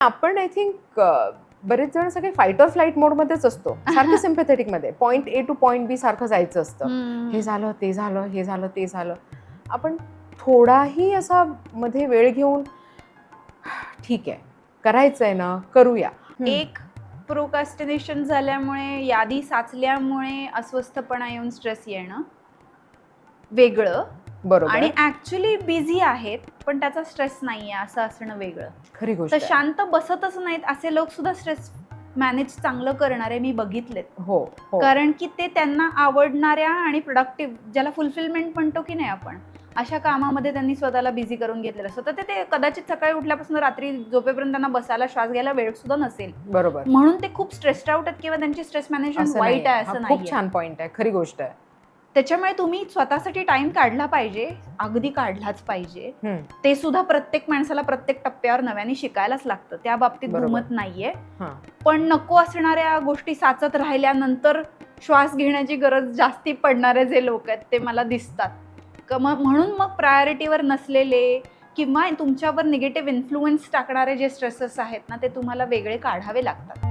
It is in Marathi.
आपण आय थिंक बरेच जण सगळे फाईट ऑर फ्लाईट मोडमध्येच असतो. सारखं सिम्पॅथेटिकमध्ये. Point A to point B सारखं जायचं असतं. हे झालं ते झालं हे झालं ते झालं. आपण थोडाही असा मध्ये वेळ घेऊन ठीक आहे. करायचंय ना करूया. एक प्रोकास्टिनेशन झाल्यामुळे यादी साचल्यामुळे अस्वस्थपणा येऊन स्ट्रेस येणं. वेगळं. बरोबर. आणि ऍक्च्युली बिझी आहेत पण त्याचा स्ट्रेस नाहीये असं असणं वेगळं. खरी गोष्ट तर आहे. शांत बसतच नाहीत असे लोक सुद्धा स्ट्रेस मॅनेज चांगलं करणारे मी बघितलेत. हो हो. कारण की ते त्यांना आवडणाऱ्या आणि प्रोडक्टिव्ह ज्याला फुलफिलमेंट म्हणतो की नाही आपण अशा कामामध्ये त्यांनी स्वतःला बिझी करून घेतलेलं असतं. तर ते- ते कदाचित सकाळी उठल्यापासून रात्री झोपेपर्यंत त्यांना बसायला श्वास घ्यायला वेळ सुद्धा नसेल. बरोबर. म्हणून ते खूप स्ट्रेस्ड आउट आहेत किंवा त्यांची स्ट्रेस मॅनेजमेंट असं वाईट नाहीये. आहे हा असं खूप नाही छान पॉइंट आहे. खरी गोष्ट आहे. त्याच्यामुळे तुम्ही स्वतःसाठी टाइम काढला पाहिजे अगदी काढलाच पाहिजे. ते सुद्धा प्रत्येक माणसाला प्रत्येक टप्प्यावर नव्याने शिकायलाच लागतं त्या बाबतीत. दुमत नाहीये. पण नको असणाऱ्या गोष्टी साचत राहिल्यानंतर श्वास घेण्याची गरज जास्ती पडणारे जे लोक आहेत ते मला दिसतात म्हणून मग प्रायोरिटीवर नसलेले किंवा तुमच्यावर निगेटिव्ह इन्फ्लुएन्स टाकणारे जे स्ट्रेसेस आहेत ना ते तुम्हाला वेगळे काढावे लागतात